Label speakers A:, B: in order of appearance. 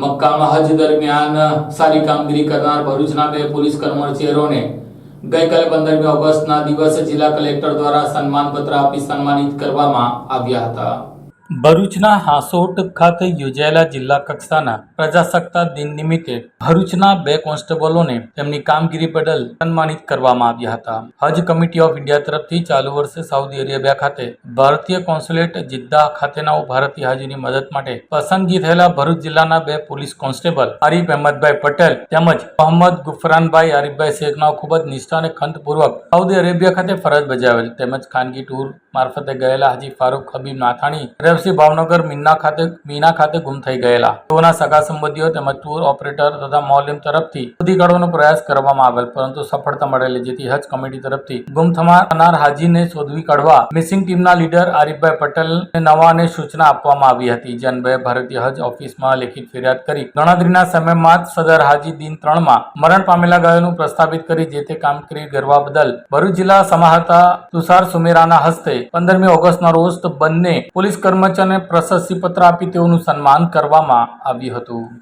A: મક્કામાં હજ દરમિયાન સારી કામગીરી કરનાર ભરૂચના બે પોલીસ કર્મચારીઓને ગઈકાલે પંદરમી ઓગસ્ટના દિવસે જિલ્લા કલેક્ટર દ્વારા સન્માનપત્ર આપી સન્માનિત કરવામાં આવ્યા હતા. ભરૂચના હાંસોટ ખાતે યોજાયેલા જિલ્લા કક્ષાના પ્રજાસત્તાક દિન નિમિત્તે ભરૂચના બે કોન્સ્ટેબલોને તેમની કામગીરી બદલ સન્માનિત કરવામાં આવ્યા હતા. હજ કમિટી ઓફ ઇન્ડિયા તરફથી ચાલુ વર્ષે સાઉદી અરેબિયા ખાતે ભારતીય કોન્સ્યુલેટ જિદ્દા ખાતેના ભારતીય હાજીની મદદ માટે પસંદગી થયેલા ભરૂચ જિલ્લાના બે પોલીસ કોન્સ્ટેબલ આરીફ અહેમદભાઈ પટેલ તેમજ મોહમ્મદ ગુફરાનભાઈ આરીફભાઈ શેખના ખૂબ જ નિષ્ઠા અને ખંતપૂર્વક સાઉદી અરેબિયા ખાતે ફરજ બજાવેલ તેમજ ખાનગી ટૂર મારફતે ગયેલા હાજી ફારૂક હબીબ નાથાણી, રેવસી ભાવનગર મીના ખાતે મીના ખાતે ગુમ થઈ ગયેલા. તેઓના સગા સંબંધીઓ તેમજ ટૂર ઓપરેટર તથા મોલિમ તરફથી શોધી કાઢવાનો પ્રયાસ કરવામાં આવેલ, પરંતુ સફળતા મળેલી જેથી હજ કમિટી તરફથી ગુમ થનાર હાજીને શોધવી કાઢવા મિસિંગ ટીમના લીડર આરીફભાઈ પટેલને નવાને સૂચના આપવામાં આવી હતી જે અન્વયે ભારતીય હજ ઓફિસમાં લેખિત ફરિયાદ કરી ગણતરીના સમયમાં જ સદર હાજી દિન ત્રણમાં મરણ પામેલા ગાયોનું પ્રસ્થાપિત કરી, જે તે કામગીરી કરવા બદલ ભરૂચ જિલ્લા સમાહર્તા તુષાર સુમેરાના હસ્તે પંદરમી ઓગસ્ટના રોજ બંને પોલીસ કર્મચારીને પ્રશસ્તિ પત્ર આપી તેઓનું સન્માન કરવામાં આવ્યું હતું.